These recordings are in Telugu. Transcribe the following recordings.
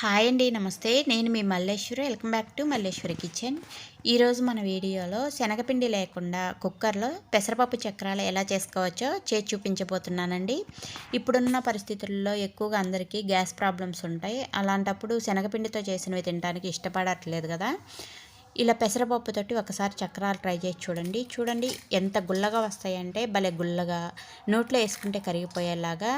హాయ్ అండి నమస్తే. నేను మీ Malleswari. Welcome back to Malleswari kitchen. ఈరోజు మన వీడియోలో శనగపిండి లేకుండా కుక్కర్లో పెసరపప్పు చక్రాలు ఎలా చేసుకోవచ్చో చేసి చూపించబోతున్నానండి. ఇప్పుడున్న పరిస్థితుల్లో ఎక్కువగా అందరికీ గ్యాస్ ప్రాబ్లమ్స్ ఉంటాయి. అలాంటప్పుడు శనగపిండితో చేసినవి తినడానికి ఇష్టపడట్లేదు కదా. ఇలా పెసరపప్పుతోటి ఒకసారి చక్రాలు ట్రై చేసి చూడండి. చూడండి ఎంత గుల్లగా వస్తాయంటే భలే గుల్లగా నోట్లో వేసుకుంటే కరిగిపోయేలాగా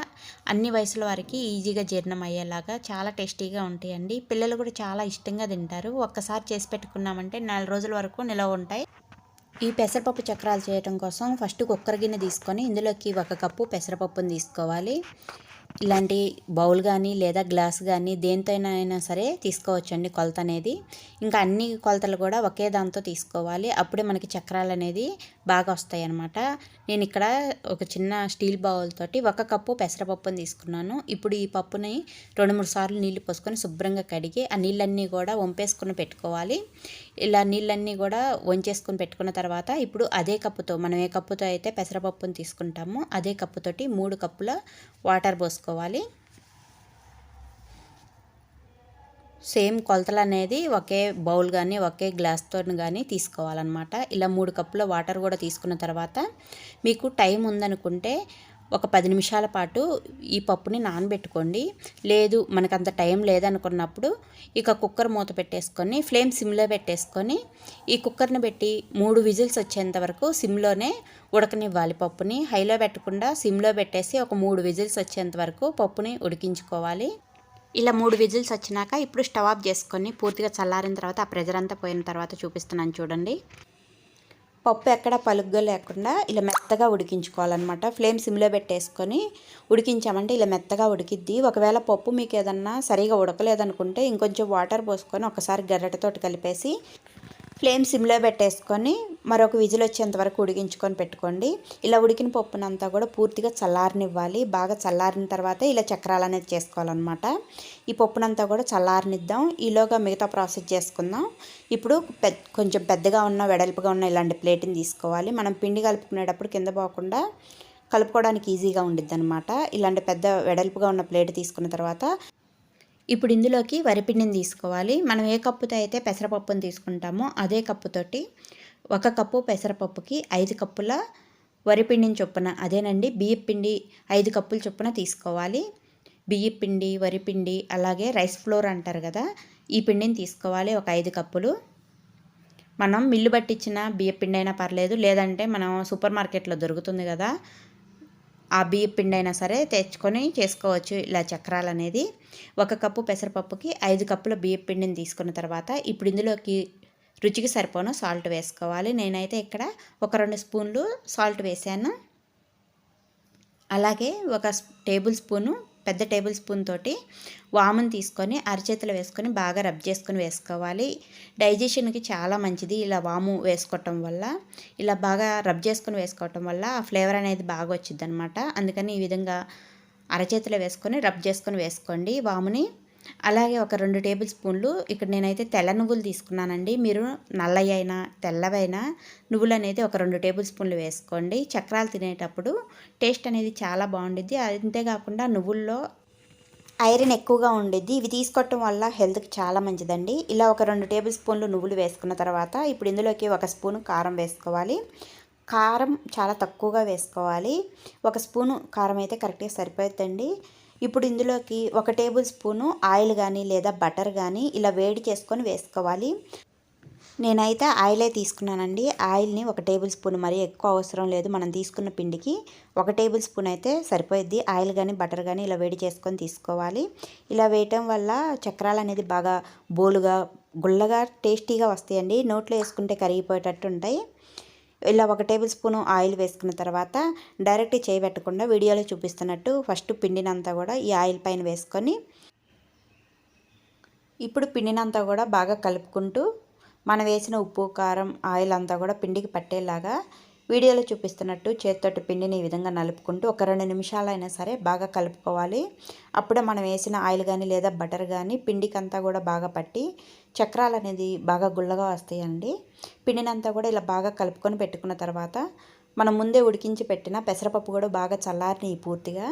అన్ని వయసుల వారికి ఈజీగా జీర్ణం అయ్యేలాగా చాలా టేస్టీగా ఉంటాయండి. పిల్లలు కూడా చాలా ఇష్టంగా తింటారు. ఒక్కసారి చేసి పెట్టుకున్నామంటే నెల రోజుల వరకు నిలవ ఉంటాయి. ఈ పెసరపప్పు చక్రాలు చేయడం కోసం ఫస్ట్ కుక్కర్ గిన్నె తీసుకొని ఇందులోకి ఒక కప్పు పెసరపప్పుని తీసుకోవాలి. ఇలాంటి బౌల్ కానీ లేదా గ్లాస్ కానీ దేనితోనైనా సరే తీసుకోవచ్చండి కొలత అనేది. ఇంకా అన్ని కొలతలు కూడా ఒకే దాంతో తీసుకోవాలి. అప్పుడే మనకి చక్రాలు అనేది బాగా వస్తాయి అన్నమాట నేను ఇక్కడ ఒక చిన్న స్టీల్ బౌల్ తోటి ఒక కప్పు పెసరపప్పుని తీసుకున్నాను. ఇప్పుడు ఈ పప్పుని రెండు మూడు సార్లు నీళ్ళు పోసుకొని శుభ్రంగా కడిగి ఆ నీళ్ళన్నీ కూడా వంపేసుకుని పెట్టుకోవాలి. ఇలా నీళ్ళన్నీ కూడా వంచేసుకుని పెట్టుకున్న తర్వాత ఇప్పుడు అదే కప్పుతో మనం ఏ కప్పుతో అయితే పెసరపప్పును తీసుకుంటామో అదే కప్పుతోటి మూడు కప్పుల వాటర్ పోసుకోవాలి. సేమ్ కొలతలు అనేది ఒకే బౌల్ కానీ ఒకే గ్లాస్తో కానీ తీసుకోవాలన్నమాట. ఇలా మూడు కప్పుల వాటర్ కూడా తీసుకున్న తర్వాత మీకు టైం ఉందనుకుంటే ఒక పది నిమిషాల పాటు ఈ పప్పుని నానబెట్టుకోండి. లేదు మనకు అంత టైం లేదనుకున్నప్పుడు ఇక కుక్కర్ మూత పెట్టేసుకొని ఫ్లేమ్ సిమ్లో పెట్టేసుకొని ఈ కుక్కర్ని పెట్టి మూడు విజిల్స్ వచ్చేంత వరకు సిమ్లోనే ఉడకనివ్వాలి పప్పుని. హైలో పెట్టకుండా సిమ్లో పెట్టేసి ఒక మూడు విజిల్స్ వచ్చేంత వరకు పప్పుని ఉడికించుకోవాలి. ఇలా మూడు విజిల్స్ వచ్చినాక ఇప్పుడు స్టవ్ ఆఫ్ చేసుకొని పూర్తిగా చల్లారిన తర్వాత ఆ ప్రెజర్ అంతా పోయిన తర్వాత చూపిస్తున్నాను చూడండి. పప్పు ఎక్కడ పలుగ్గా లేకుండా ఇలా మెత్తగా ఉడికించుకోవాలన్నమాట. ఫ్లేమ్ సిమ్లో పెట్టేసుకొని ఉడికించామంటే ఇలా మెత్తగా ఉడికిద్ది. ఒకవేళ పప్పు మీకు ఏదన్నా సరిగా ఉడకలేదనుకుంటే ఇంకొంచెం వాటర్ పోసుకొని ఒకసారి గర్రెటతోటి కలిపేసి ఫ్లేమ్ సిమ్లో పెట్టేసుకొని మరొక విజిల్ వచ్చేంత వరకు ఉడికించుకొని పెట్టుకోండి. ఇలా ఉడికిన పప్పునంతా కూడా పూర్తిగా చల్లారనివ్వాలి. బాగా చల్లారిన తర్వాత ఇలా చక్రాలు అనేది చేసుకోవాలన్నమాట. ఈ పప్పునంతా కూడా చల్లారనిద్దాం. ఈలోగా మిగతా ప్రాసెస్ చేసుకుందాం. ఇప్పుడు పెద్ద కొంచెం పెద్దగా ఉన్న వెడల్పుగా ఉన్న ఇలాంటి ప్లేట్ని తీసుకోవాలి. మనం పిండి కలుపుకునేటప్పుడు కింద పోకుండా కలుపుకోవడానికి ఈజీగా ఉండిద్ది అనమాట ఇలాంటి పెద్ద వెడల్పుగా ఉన్న ప్లేట్ తీసుకున్న తర్వాత ఇప్పుడు ఇందులోకి వరిపిండిని తీసుకోవాలి. మనం ఏ కప్పుతో అయితే పెసరపప్పును తీసుకుంటామో అదే కప్పుతోటి ఒక కప్పు పెసరపప్పుకి ఐదు కప్పుల వరిపిండిని చొప్పున అదేనండి బియ్యపిండి ఐదు కప్పుల చొప్పున తీసుకోవాలి. బియ్యం పిండి వరిపిండి అలాగే రైస్ ఫ్లోర్ అంటారు కదా ఈ పిండిని తీసుకోవాలి ఒక ఐదు కప్పులు. మనం మిల్లు పట్టించిన బియ్య పిండి అయినా పర్లేదు లేదంటే మనం సూపర్ మార్కెట్లో దొరుకుతుంది కదా ఆ బియ్య పిండి అయినా సరే తెచ్చుకొని చేసుకోవచ్చు. ఇలా చక్రాలు అనేది ఒక కప్పు పెసరపప్పుకి ఐదు కప్పుల బియ్య పిండిని తీసుకున్న తర్వాత ఇప్పుడు ఇందులోకి రుచికి సరిపోను సాల్ట్ వేసుకోవాలి. నేనైతే ఇక్కడ ఒక రెండు స్పూన్లు సాల్ట్ వేసాను. అలాగే ఒక టేబుల్ స్పూను పెద్ద టేబుల్ స్పూన్ తోటి వామును తీసుకొని అరచేతిలో వేసుకొని బాగా రబ్ చేసుకొని వేసుకోవాలి. డైజెషన్కి చాలా మంచిది ఇలా వాము వేసుకోవటం వల్ల. ఇలా బాగా రబ్ చేసుకొని వేసుకోవటం వల్ల ఆ ఫ్లేవర్ అనేది బాగా వచ్చింది అందుకని ఈ విధంగా అరచేతిలో వేసుకొని రబ్ చేసుకొని వేసుకోండి వాముని. అలాగే ఒక రెండు టేబుల్ స్పూన్లు ఇక్కడ నేనైతే తెల్ల నువ్వులు తీసుకున్నానండి. మీరు నల్లయ్య అయినా తెల్లవైనా నువ్వులు అనేది ఒక రెండు టేబుల్ స్పూన్లు వేసుకోండి. చక్రాలు తినేటప్పుడు టేస్ట్ అనేది చాలా బాగుండిద్ది. అంతేకాకుండా నువ్వుల్లో ఐరన్ ఎక్కువగా ఉండిద్ది. ఇవి తీసుకోవటం వల్ల హెల్త్కి చాలా మంచిదండి. ఇలా ఒక రెండు టేబుల్ స్పూన్లు నువ్వులు వేసుకున్న తర్వాత ఇప్పుడు ఇందులోకి ఒక స్పూన్ కారం వేసుకోవాలి. కారం చాలా తక్కువగా వేసుకోవాలి. ఒక స్పూను కారం అయితే కరెక్ట్గా సరిపోతుందండి ఇప్పుడు ఇందులోకి ఒక టేబుల్ స్పూను ఆయిల్ కానీ లేదా బటర్ కానీ ఇలా వేడి చేసుకొని వేసుకోవాలి. నేనైతే ఆయిలే తీసుకున్నానండి. ఆయిల్ని ఒక టేబుల్ స్పూన్ మరీ ఎక్కువ అవసరం లేదు. మనం తీసుకున్న పిండికి ఒక టేబుల్ స్పూన్ అయితే సరిపోయిద్ది. ఆయిల్ కానీ బటర్ కానీ ఇలా వేడి చేసుకొని తీసుకోవాలి. ఇలా వేయటం వల్ల చక్రాలు అనేది బాగా బోలుగా గుల్లగా టేస్టీగా వస్తాయండి. నోట్లో వేసుకుంటే కరిగిపోయేటట్టు ఉంటాయి. ఇలా ఒక టేబుల్ స్పూన్ ఆయిల్ వేసుకున్న తర్వాత డైరెక్ట్ చేయబెట్టకుండా వీడియోలో చూపిస్తున్నట్టు ఫస్ట్ పిండినంతా కూడా ఈ ఆయిల్ పైన వేసుకొని ఇప్పుడు పిండినంతా కూడా బాగా కలుపుకుంటూ మనం వేసిన ఉప్పు కారం ఆయిల్ అంతా కూడా పిండికి పట్టేలాగా వీడియోలో చూపిస్తున్నట్టు చేతితోటి పిండిని ఈ విధంగా నలుపుకుంటూ ఒక రెండు నిమిషాలైనా సరే బాగా కలుపుకోవాలి. అప్పుడే మనం వేసిన ఆయిల్ కానీ లేదా బటర్ కానీ పిండికి అంతా కూడా బాగా పట్టి చక్రాలు అనేది బాగా గుల్లగా వస్తాయండి. పిండినంతా కూడా ఇలా బాగా కలుపుకొని పెట్టుకున్న తర్వాత మనం ముందే ఉడికించి పెట్టిన పెసరపప్పు కూడా బాగా చల్లారినాయి పూర్తిగా.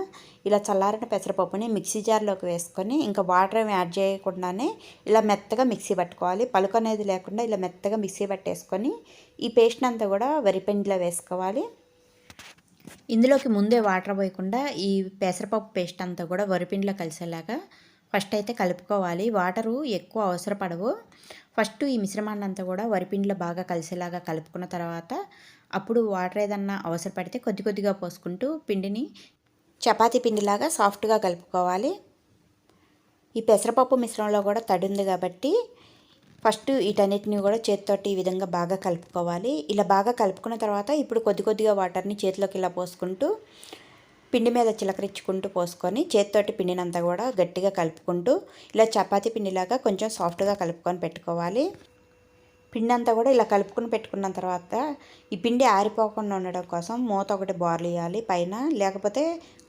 ఇలా చల్లారిన పెసరపప్పుని మిక్సీ జార్లోకి వేసుకొని ఇంకా వాటర్ ఏమి యాడ్ చేయకుండానే ఇలా మెత్తగా మిక్సీ పట్టుకోవాలి. పలుకు అనేది లేకుండా ఇలా మెత్తగా మిక్సీ పట్టేసుకొని ఈ పేస్ట్ని అంతా కూడా వరిపిండిలో వేసుకోవాలి. ఇందులోకి ముందే వాటర్ పోయకుండా ఈ పెసరపప్పు పేస్ట్ అంతా కూడా వరిపిండిలో కలిసేలాగా ఫస్ట్ అయితే కలుపుకోవాలి. వాటరు ఎక్కువ అవసరపడవు. ఫస్ట్ ఈ మిశ్రమాన్ని అంతా కూడా వరిపిండిలో బాగా కలిసేలాగా కలుపుకున్న తర్వాత అప్పుడు వాటర్ ఏదన్నా అవసరపడితే కొద్ది కొద్దిగా పోసుకుంటూ పిండిని చపాతీ పిండిలాగా సాఫ్ట్గా కలుపుకోవాలి. ఈ పెసరపప్పు మిశ్రమంలో కూడా తడి ఉంది కాబట్టి ఫస్ట్ వీటన్నిటిని కూడా చేతితోటి ఈ విధంగా బాగా కలుపుకోవాలి. ఇలా బాగా కలుపుకున్న తర్వాత ఇప్పుడు కొద్ది కొద్దిగా వాటర్ని చేతిలోకి ఇలా పోసుకుంటూ పిండి మీద చిలకరించుకుంటూ పోసుకొని చేతితోటి పిండినంతా కూడా గట్టిగా కలుపుకుంటూ ఇలా చపాతీ పిండిలాగా కొంచెం సాఫ్ట్గా కలుపుకొని పెట్టుకోవాలి. పిండి అంతా కూడా ఇలా కలుపుకుని పెట్టుకున్న తర్వాత ఈ పిండి ఆరిపోకుండా ఉండడం కోసం మూత ఒకటి బార్లు వేయాలి. పైన లేకపోతే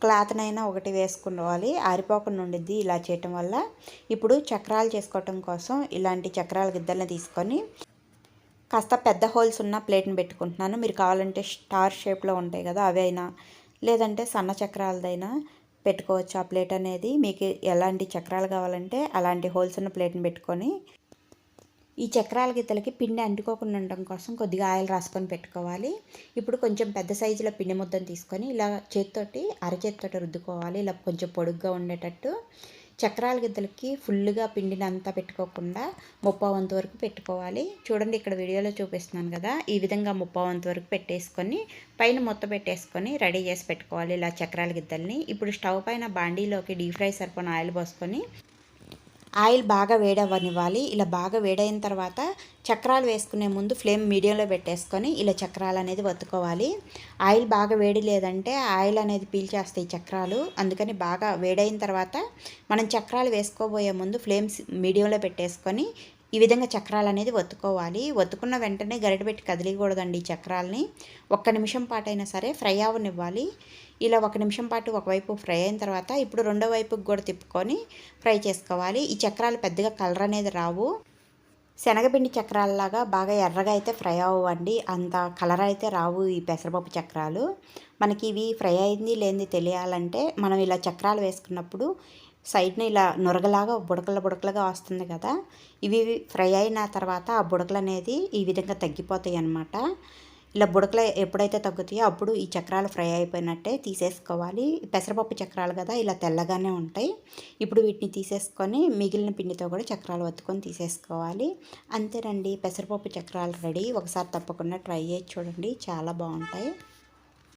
క్లాత్నైనా ఒకటి వేసుకోవాలి ఆరిపోకుండా ఉండిద్ది ఇలా చేయటం వల్ల. ఇప్పుడు చక్రాలు చేసుకోవటం కోసం ఇలాంటి చక్రాల గిద్దల్ని తీసుకొని కాస్త పెద్ద హోల్స్ ఉన్న ప్లేట్ని పెట్టుకుంటున్నాను. మీరు కావాలంటే స్టార్ షేప్లో ఉంటాయి కదా అవి అయినా లేదంటే సన్న చక్రాలదైనా పెట్టుకోవచ్చు. ఆ ప్లేట్ అనేది మీకు ఎలాంటి చక్రాలు కావాలంటే అలాంటి హోల్స్ ఉన్న ప్లేట్ని పెట్టుకొని ఈ చక్రాల గీతలకి పిండి అంటుకోకుండా ఉండడం కోసం కొద్దిగా ఆయిల్ రాసుకొని పెట్టుకోవాలి. ఇప్పుడు కొంచెం పెద్ద సైజులో పిండి ముద్దను తీసుకొని ఇలా చేతితోటి అరచేతితోటి రుద్దుకోవాలి. ఇలా కొంచెం పొడుగ్గా ఉండేటట్టు. చక్రాల గిద్దలకి ఫుల్గా పిండిని అంతా పెట్టుకోకుండా ముప్పా వంతు వరకు పెట్టుకోవాలి. చూడండి ఇక్కడ వీడియోలో చూపిస్తున్నాను కదా. ఈ విధంగా ముప్పా వంతు వరకు పెట్టేసుకొని పైన మొత్తం పెట్టేసుకొని రెడీ చేసి పెట్టుకోవాలి ఇలా చక్రాల గిద్దల్ని ఇప్పుడు స్టవ్ పైన బాండీలోకి డీప్ ఫ్రై సరిపోయిన ఆయిల్ పోసుకొని ఆయిల్ బాగా వేడవ్వనివ్వాలి. ఇలా బాగా వేడైన తర్వాత చక్రాలు వేసుకునే ముందు ఫ్లేమ్ మీడియంలో పెట్టేసుకొని ఇలా చక్రాలు అనేది వత్తుకోవాలి ఆయిల్ బాగా వేడి లేదంటే ఆయిల్ అనేది పీల్చేస్తాయి చక్రాలు. అందుకని బాగా వేడైన తర్వాత మనం చక్రాలు వేసుకోబోయే ముందు ఫ్లేమ్స్ మీడియంలో పెట్టేసుకొని ఈ విధంగా చక్రాలు అనేది ఒత్తుకోవాలి. ఒత్తుకున్న వెంటనే గరిట పెట్టి కదిలికూడదండి ఈ చక్రాలని. ఒక్క నిమిషం పాటైనా సరే ఫ్రై అవ్వనివ్వాలి. ఇలా ఒక నిమిషం పాటు ఒకవైపు ఫ్రై అయిన తర్వాత ఇప్పుడు రెండో వైపుకి కూడా తిప్పుకొని ఫ్రై చేసుకోవాలి. ఈ చక్రాలు పెద్దగా కలర్ అనేది రావు. శనగపిండి చక్రాలలాగా బాగా ఎర్రగా అయితే ఫ్రై అవ్వండి. అంత కలర్ అయితే రావు ఈ పెసరపప్పు చక్రాలు. మనకి ఇవి ఫ్రై అయింది లేనిది తెలియాలంటే మనం ఇలా చక్రాలు వేసుకున్నప్పుడు సైడ్ను ఇలా నురగలాగా బుడకల బుడకలుగా వస్తుంది కదా. ఇవి ఫ్రై అయిన తర్వాత ఆ బుడకలు అనేది ఈ విధంగా తగ్గిపోతాయి అన్నమాట. ఇలా బుడకలు ఎప్పుడైతే తగ్గుతాయో అప్పుడు ఈ చక్రాలు ఫ్రై అయిపోయినట్టే తీసేసుకోవాలి. పెసరపప్పు చక్రాలు కదా ఇలా తెల్లగానే ఉంటాయి. ఇప్పుడు వీటిని తీసేసుకొని మిగిలిన పిండితో కూడా చక్రాలు వత్తుకొని తీసేసుకోవాలి. అంతేనండి పెసరపప్పు చక్రాలు రెడీ. ఒకసారి తప్పకుండా ట్రై చేసి చూడండి చాలా బాగుంటాయి.